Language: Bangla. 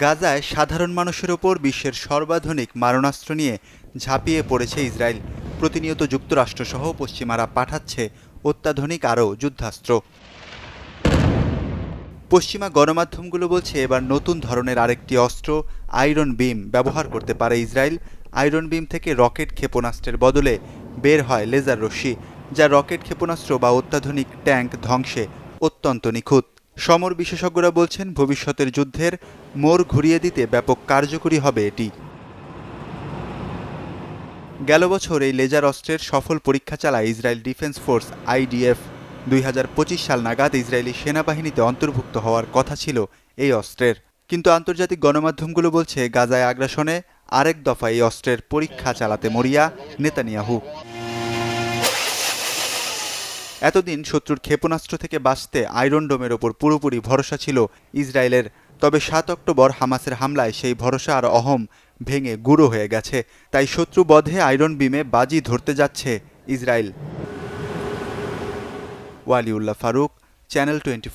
গাজায় সাধারণ মানুষের ওপর বিশ্বের সর্বাধুনিক মারণাস্ত্র নিয়ে ঝাঁপিয়ে পড়েছে ইসরায়েল। প্রতিনিয়ত যুক্তরাষ্ট্রসহ পশ্চিমারা পাঠাচ্ছে অত্যাধুনিক আরও যুদ্ধাস্ত্র। পশ্চিমা গণমাধ্যমগুলো বলছে এবার নতুন ধরনের আরেকটি অস্ত্র, আয়রন বিম, ব্যবহার করতে পারে ইসরায়েল। আয়রন বিম থেকে রকেট ক্ষেপণাস্ত্রের বদলে বের হয় লেজার রশ্মি, যা রকেট ক্ষেপণাস্ত্র বা অত্যাধুনিক ট্যাঙ্ক ধ্বংসে অত্যন্ত নিখুঁত। সমর বিশেষজ্ঞরা বলছেন, ভবিষ্যতের যুদ্ধের মোড় ঘুরিয়ে দিতে ব্যাপক কার্যকরী হবে এটি। গেল বছর এই লেজার অস্ত্রের সফল পরীক্ষা চালায় ইসরায়েল ডিফেন্স ফোর্স আইডিএফ। দুই হাজার পঁচিশ সাল নাগাদ ইসরায়েলি সেনাবাহিনীতে অন্তর্ভুক্ত হওয়ার কথা ছিল এই অস্ত্রের। কিন্তু আন্তর্জাতিক গণমাধ্যমগুলো বলছে, গাজায় আগ্রাসনে আরেক দফা এই অস্ত্রের পরীক্ষা চালাতে মরিয়া নেতানিয়াহু। এতদিন শত্রুর ক্ষেপণাস্ত্র থেকে বাঁচতে আয়রন ডোমের ওপর পুরোপুরি ভরসা ছিল ইসরায়েলের, তবে সাত অক্টোবর হামাসের হামলায় সেই ভরসা আর অহম ভেঙে গুঁড়ো হয়ে গেছে। তাই শত্রু বধে আয়রন বিমে বাজি ধরতে যাচ্ছে Israel. Waliullah Faruk, channel twenty